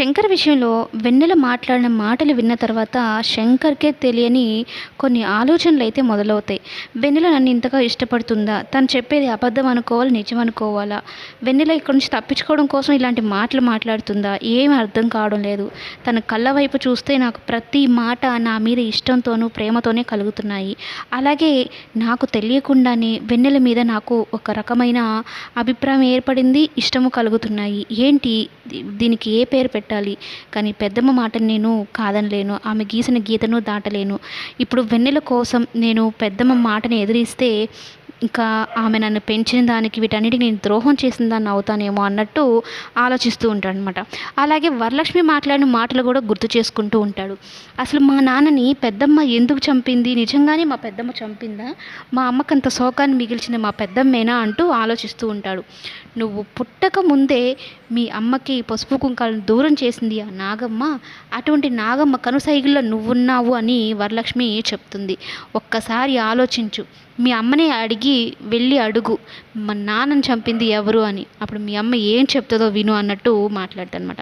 శంకర్ విషయంలో వెన్నెల మాట్లాడిన మాటలు విన్న తర్వాత శంకర్కే తెలియని కొన్ని ఆలోచనలు అయితే మొదలవుతాయి. వెన్నెల నన్ను ఇంతగా ఇష్టపడుతుందా? తను చెప్పేది అబద్ధం అనుకోవాలి? నిజం అనుకోవాలా? వెన్నెల ఇక్కడ నుంచి తప్పించుకోవడం కోసం ఇలాంటి మాటలు మాట్లాడుతుందా? ఏం అర్థం కావడం లేదు. తన కళ్ళ వైపు చూస్తే నాకు ప్రతి మాట నా మీద ఇష్టంతోనూ ప్రేమతోనే కలుగుతున్నాయి. అలాగే నాకు తెలియకుండానే వెన్నెల మీద నాకు ఒక రకమైన అభిప్రాయం ఏర్పడింది ఇష్టము కలుగుతున్నాయి. ఏంటి? దీనికి ఏ పేరు పెట్టాలి కానీ పెద్దమ్మ మాటను నేను కాదనలేను. ఆమె గీసిన గీతను దాటలేను. ఇప్పుడు వెన్నెల కోసం నేను పెద్దమ్మ మాటని ఎదిరిస్తే ఇంకా ఆమె నన్ను పెంచిన దానికి వీటన్నిటికి నేను ద్రోహం చేసిన దాన్ని అవుతానేమో అన్నట్టు ఆలోచిస్తూ ఉంటాడు అనమాట అలాగే వరలక్ష్మి మాట్లాడిన మాటలు కూడా గుర్తు చేసుకుంటూ ఉంటాడు. అసలు మా నాన్నని పెద్దమ్మ ఎందుకు చంపింది? నిజంగానే మా పెద్దమ్మ చంపిందా? మా అమ్మకంత శోకాన్ని మిగిల్చింది మా పెద్దమ్మేనా? అంటూ ఆలోచిస్తూ ఉంటాడు. నువ్వు పుట్టక ముందే మీ అమ్మకి పసుపు కుంకాలను దూరం చేసింది ఆ నాగమ్మ. అటువంటి నాగమ్మ కనుసైగుల్లో నువ్వున్నావు అని వరలక్ష్మి చెప్తుంది. ఒక్కసారి ఆలోచించు. మీ అమ్మని అడిగి వెళ్ళి అడుగు. మా నాన్నని చంపింది ఎవరు? అని. అప్పుడు మీ అమ్మ ఏం చెప్తుందో విను అన్నట్టు మాట్లాడతానమాట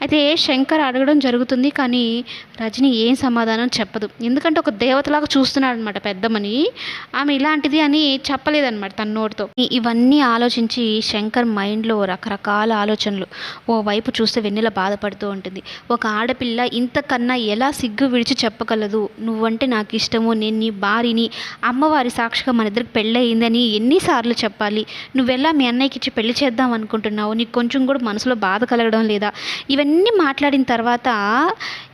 అయితే శంకర్ అడగడం జరుగుతుంది కానీ రజని ఏం సమాధానం చెప్పదు. ఎందుకంటే ఒక దేవతలాగా చూస్తున్నాడు అనమాట పెద్దమ్మని ఆమె ఇలాంటిది అని చెప్పలేదన్నమాట తన నోటితో. ఇవన్నీ ఆలోచించి శంకర్ మైండ్లో రకరకాల ఆలోచన ఆలోచనలు. ఓ వైపు చూస్తే వెన్నెల బాధపడుతూ ఉంటుంది. ఒక ఆడపిల్ల ఇంతకన్నా ఎలా సిగ్గు విడిచి చెప్పగలదు? నువ్వంటే నాకు ఇష్టము నేను నీ భార్యని అమ్మవారి సాక్షిగా మన ఇద్దరికి పెళ్ళయిందని ఎన్నిసార్లు చెప్పాలి? నువ్వెలా మీ అన్నయ్యకి ఇచ్చి పెళ్ళి చేద్దాం అనుకుంటున్నావు? నీకు కొంచెం కూడా మనసులో బాధ కలగడం లేదా? ఇవన్నీ మాట్లాడిన తర్వాత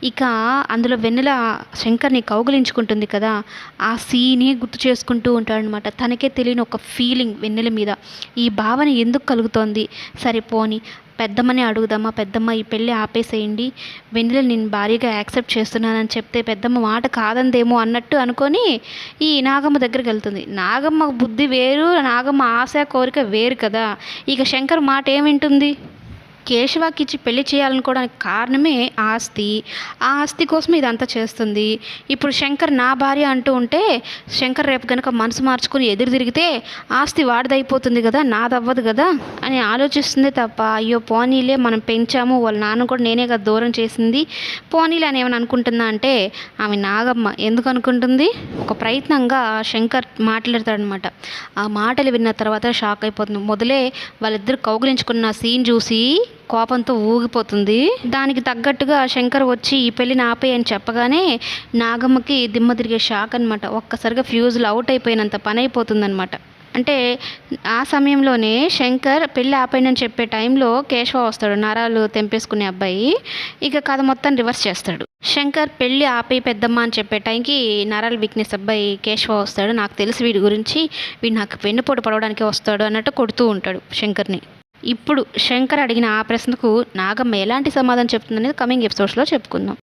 ఇక అందులో వెన్నెల శంకర్ని కౌగిలించుకుంటుంది కదా? ఆ సీనే గుర్తు చేసుకుంటూ ఉంటాడనమాట తనకే తెలియని ఒక ఫీలింగ్ వెన్నెల మీద. ఈ భావన ఎందుకు కలుగుతోంది? సరే పోని. పెద్దమ్మని అడుగుదామా? పెద్దమ్మ ఈ పెళ్ళి ఆపేసేయండి. వెన్నెల నేను భారీగా యాక్సెప్ట్ చేస్తున్నానని చెప్తే పెద్దమ్మ మాట కాదందేమో అన్నట్టు అనుకొని ఈ నాగమ్మ దగ్గరికి వెళ్తుంది. నాగమ్మ బుద్ధి వేరు నాగమ్మ ఆశ కోరిక వేరు కదా. ఇక శంకర్ మాట ఏమింటుంది కేశవాకి ఇచ్చి పెళ్ళి చేయాలనుకోవడానికి కారణమే ఆస్తి. ఆ ఆస్తి కోసం ఇదంతా చేస్తుంది. ఇప్పుడు శంకర్ నా భార్య అంటూ ఉంటే శంకర్ రేపు కనుక మనసు మార్చుకుని ఎదురు తిరిగితే ఆస్తి వాడిదైపోతుంది కదా నాదవ్వదు కదా అని ఆలోచిస్తుంది తప్ప అయ్యో పోనీలే మనం పెంచాము వాళ్ళ నాన్న కూడా నేనే కదా దూరం చేసింది. పోనీలే అని ఏమైనా అనుకుంటుందా అంటే ఆమె నాగమ్మ ఎందుకు అనుకుంటుంది? ఒక ప్రయత్నంగా శంకర్ మాట్లాడతాడనమాట ఆ మాటలు విన్న తర్వాత షాక్ అయిపోతుంది. మొదలే వాళ్ళిద్దరు కౌగిలించుకున్న సీన్ చూసి కోపంతో ఊగిపోతుంది. దానికి తగ్గట్టుగా శంకర్ వచ్చి ఈ పెళ్ళిని ఆపే అని చెప్పగానే నాగమ్మకి దిమ్మ తిరిగే షాక్ అనమాట ఒక్కసారిగా ఫ్యూజులు అవుట్ అయిపోయినంత పని అయిపోతుందనమాట అంటే ఆ సమయంలోనే శంకర్ పెళ్ళి ఆపేయనని చెప్పే టైంలో కేశవ వస్తాడు నరాలు తెంపేసుకునే అబ్బాయి. ఇక కథ మొత్తం రివర్స్ చేస్తాడు. శంకర్ పెళ్ళి ఆపి పెద్దమ్మ అని చెప్పే టైంకి నరాలు వీక్నెస్ అబ్బాయి కేశవ వస్తాడు. నాకు తెలిసి వీడి గురించి. వీడు నాకు వెన్నుపోటు పడవడానికి వస్తాడు అన్నట్టు కొడుతూ ఉంటాడు శంకర్ని. ఇప్పుడు శంకర్ అడిగిన ఆ ప్రశ్నకు నాగమ్మ ఎలాంటి సమాధానం చెప్తుందనేది కమింగ్ ఎపిసోడ్స్లో చెప్పుకుందాం.